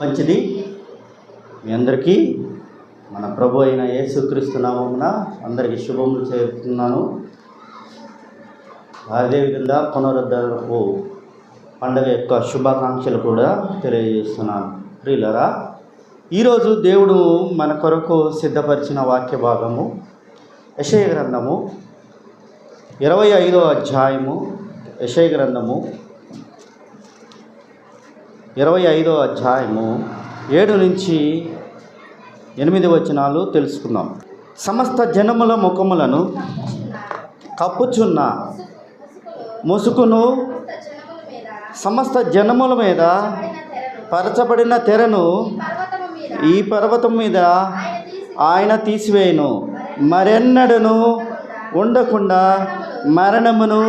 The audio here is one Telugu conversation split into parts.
మంచిది. మీ అందరికీ మన ప్రభు అయిన యేసుక్రీస్తు నామమున అందరికీ శుభములు చేరుతున్నాను అదేవిధంగా పునరుద్ధరణకు పండగ యొక్క శుభాకాంక్షలు కూడా తెలియజేస్తున్నాను. ప్రియులరా ఈరోజు దేవుడు మన కొరకు సిద్ధపరిచిన వాక్య భాగము యశయ గ్రంథము ఇరవై ఐదో అధ్యాయము యశయ గ్రంథము ఇరవై ఐదో అధ్యాయము ఏడు నుంచి ఎనిమిది వచనాలు తెలుసుకుందాం. సమస్త జనముల ముఖములను కప్పుచున్న ముసుకును సమస్త జనముల మీద పరచబడిన తెరను ఈ పర్వతం మీద ఆయన తీసివేయను. మరెన్నడను ఉండకుండా మరణమును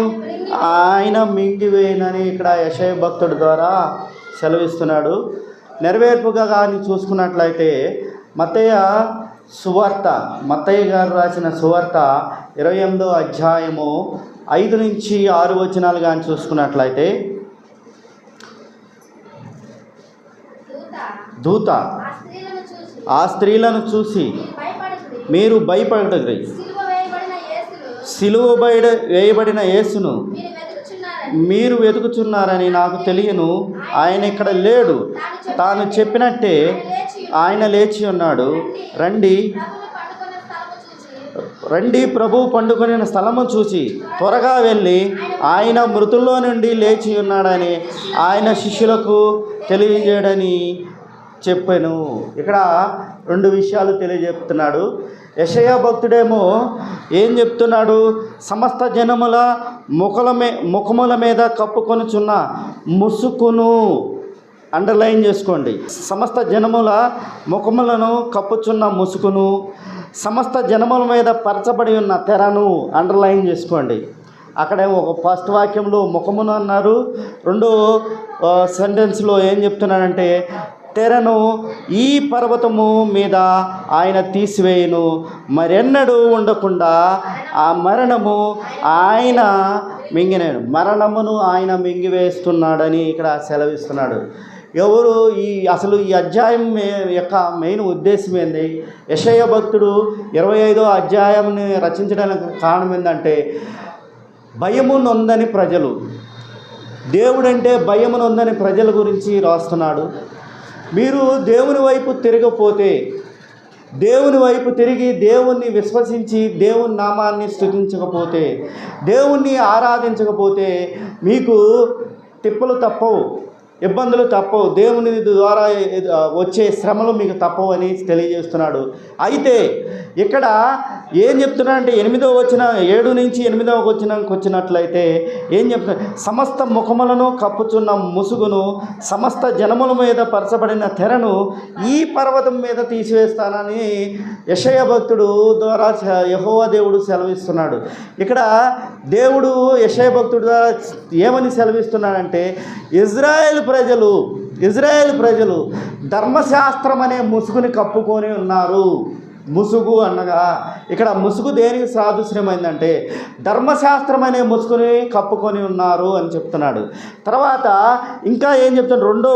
ఆయన మింగివేయనని ఇక్కడ యశయ భక్తుడి ద్వారా సెలవిస్తున్నాడు. నెరవేర్పుగా కానీ చూసుకున్నట్లయితే మతయ్య సువార్త మత్తయ్య గారు రాసిన సువార్త ఇరవై ఎనిమిదో అధ్యాయము ఐదు నుంచి ఆరు వచనాలు కానీ చూసుకున్నట్లయితే దూత ఆ స్త్రీలను చూసి మీరు భయపడరు సిలువ బయట వేయబడిన యేసును మీరు వెతుకుచున్నారని నాకు తెలియను. ఆయన ఇక్కడ లేడు. తాను చెప్పినట్టే ఆయన లేచి ఉన్నాడు. రండి. రండి ప్రభు పండుకొనిన స్థలము చూసి త్వరగా వెళ్ళి ఆయన మృతుల్లో నుండి లేచి ఉన్నాడని ఆయన శిష్యులకు తెలియజేయడని చెప్పాను. ఇక్కడ రెండు విషయాలు తెలియజెప్తున్నాడు. యశయ భక్తుడేమో ఏం చెప్తున్నాడు? సమస్త జనముల ముఖల మే ముఖముల మీద కప్పుకొనుచున్న ముసుకును అండర్లైన్ చేసుకోండి. సమస్త జనముల ముఖములను కప్పుచున్న ముసుకును సమస్త జనముల మీద పరచబడి ఉన్న తెరను అండర్లైన్ చేసుకోండి. అక్కడే ఒక ఫస్ట్ వాక్యంలో ముఖమును అన్నారు. రెండో సెంటెన్స్లో ఏం చెప్తున్నాడంటే తెరను ఈ పర్వతము మీద ఆయన తీసివేయను. మరెన్నడూ ఉండకుండా ఆ మరణము ఆయన మింగినాడు మరణమును ఆయన మింగివేస్తున్నాడని ఇక్కడ సెలవిస్తున్నాడు. ఎవరు ఈ అసలు ఈ అధ్యాయం యొక్క మెయిన్ ఉద్దేశం ఏంది? యశయ భక్తుడు ఇరవై ఐదో అధ్యాయంని రచించడానికి కారణం ఏంటంటే భయము నొందని ప్రజలు. దేవుడంటే భయము నొందని ప్రజల గురించి రాస్తున్నాడు. మీరు దేవుని వైపు తిరగపోతే దేవుని వైపు తిరిగి దేవుణ్ణి విశ్వసించి దేవుని నామాన్ని స్థుతించకపోతే దేవుణ్ణి ఆరాధించకపోతే మీకు తిప్పలు తప్పవు. ఇబ్బందులు తప్పవు. దేవుని ద్వారా వచ్చే శ్రమలు మీకు తప్పవు అని తెలియజేస్తున్నాడు. అయితే ఇక్కడ ఏం చెప్తున్నాడంటే ఎనిమిదో వచ్చిన ఏడు నుంచి ఎనిమిదవ వచ్చినకి వచ్చినట్లయితే ఏం చెప్తున్నా సమస్త ముఖములను కప్పుచున్న ముసుగును సమస్త జనముల మీద పరచబడిన తెరను ఈ పర్వతం మీద తీసివేస్తానని యశయ భక్తుడు ద్వారా యహోవా దేవుడు సెలవిస్తున్నాడు. ఇక్కడ దేవుడు యశయ భక్తుడు ద్వారా ఏమని సెలవిస్తున్నాడంటే ఇజ్రాయెల్ ప్రజలు ఇజ్రాయేల్ ప్రజలు ధర్మశాస్త్రం అనే ముసుగుని కప్పుకొని ఉన్నారు. ముసుగు అనగా ఇక్కడ ముసుగు దేనికి సాదృశ్యమైందంటే ధర్మశాస్త్రం అనే ముసుగుని కప్పుకొని ఉన్నారు అని చెప్తున్నాడు. తర్వాత ఇంకా ఏం చెప్తున్నాడు? రెండో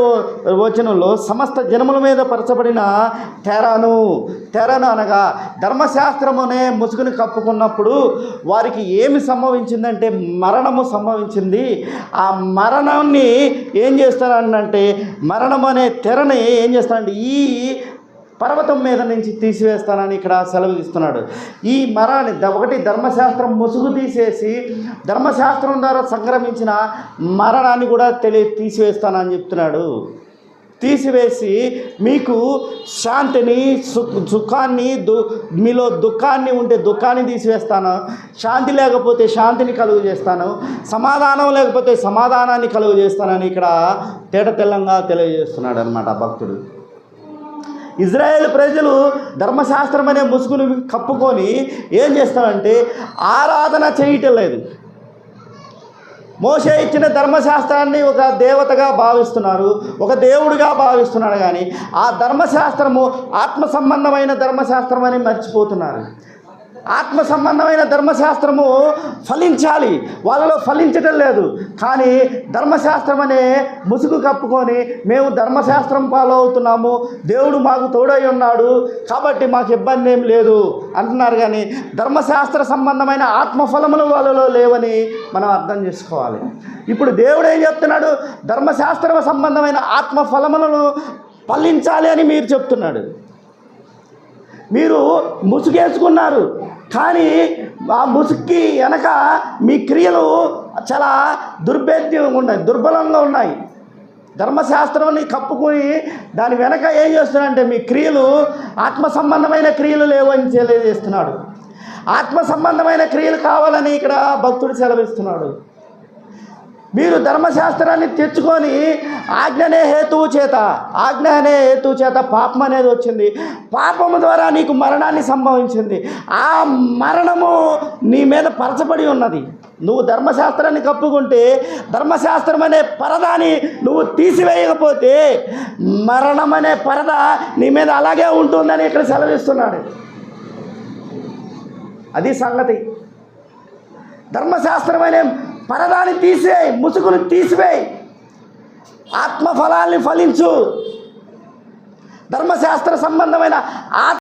వచనంలో సమస్త జనముల మీద పరచబడిన తెరను. తెరను అనగా ధర్మశాస్త్రం అనే ముసుగుని కప్పుకున్నప్పుడు వారికి ఏమి సంభవించిందంటే మరణము సంభవించింది. ఆ మరణాన్ని ఏం చేస్తారంటే మరణం అనే తెరని ఏం చేస్తారంటే ఈ పర్వతం మీద నుంచి తీసివేస్తానని ఇక్కడ సెలవు ఇస్తున్నాడు ఈ మరాన్ని ఒకటి ధర్మశాస్త్రం ముసుగు తీసేసి ధర్మశాస్త్రం ద్వారా సంక్రమించిన మరణాన్ని కూడా తెలియ తీసివేస్తానని చెప్తున్నాడు. తీసివేసి మీకు శాంతిని సుఖాన్ని దు మీలో దుఃఖాన్ని ఉంటే దుఃఖాన్ని తీసివేస్తాను. శాంతి లేకపోతే శాంతిని కలుగు చేస్తాను. సమాధానం లేకపోతే సమాధానాన్ని కలుగు చేస్తానని ఇక్కడ తేట తెల్లంగా తెలియజేస్తున్నాడు అనమాట భక్తుడు. ఇజ్రాయేల్ ప్రజలు ధర్మశాస్త్రం అనే ముసుగును కప్పుకొని ఏం చేస్తారంటే ఆరాధన చేయటం లేదు. మోసే ఇచ్చిన ధర్మశాస్త్రాన్ని ఒక దేవతగా భావిస్తున్నారు ఒక దేవుడిగా భావిస్తున్నాడు కానీ ఆ ధర్మశాస్త్రము ఆత్మ సంబంధమైన ధర్మశాస్త్రం అని మర్చిపోతున్నారు. ఆత్మ సంబంధమైన ధర్మశాస్త్రము ఫలించాలి. వాళ్ళలో ఫలించటం లేదు. కానీ ధర్మశాస్త్రం అనే ముసుగు కప్పుకొని మేము ధర్మశాస్త్రం ఫాలో అవుతున్నాము. దేవుడు మాకు తోడై ఉన్నాడు. కాబట్టి మాకు ఇబ్బంది ఏం లేదు. అంటున్నారు కానీ ధర్మశాస్త్ర సంబంధమైన ఆత్మఫలములు వాళ్ళలో లేవని మనం అర్థం చేసుకోవాలి. ఇప్పుడు దేవుడు ఏం చెప్తున్నాడు? ధర్మశాస్త్ర సంబంధమైన ఆత్మఫలములను ఫలించాలి అని మీరు చెప్తున్నాడు. మీరు ముసుగేసుకున్నారు. కానీ ఆ ముసుగుకి వెనక మీ క్రియలు చాలా దుర్భేద్యంగా ఉన్నాయి దుర్బలంగా ఉన్నాయి. ధర్మశాస్త్రాన్ని కప్పుకొని దాని వెనక ఏం చేస్తున్నాడంటే మీ క్రియలు ఆత్మ సంబంధమైన క్రియలు లేవని తెలియజేస్తున్నాడు. ఆత్మ సంబంధమైన క్రియలు కావాలని ఇక్కడ భక్తుడు సెలవిస్తున్నాడు. మీరు ధర్మశాస్త్రాన్ని తెచ్చుకొని ఆజ్ఞనే హేతువు చేత ఆజ్ఞ అనే హేతువు చేత పాపం అనేది వచ్చింది. పాపము ద్వారా నీకు మరణాన్ని సంభవించింది. ఆ మరణము నీ మీద పరచబడి ఉన్నది. నువ్వు ధర్మశాస్త్రాన్ని కప్పుకుంటే ధర్మశాస్త్రం అనే పరదాని నువ్వు తీసివేయకపోతే మరణం అనే పరద నీ మీద అలాగే ఉంటుందని ఇక్కడ సెలవిస్తున్నాడు. అది సంగతి. ధర్మశాస్త్రం అనే పరదాన్ని తీసేయి ముసుగును తీసివేయి. ఆత్మఫలాల్ని ఫలించు. ధర్మశాస్త్ర సంబంధమైన ఆత్మ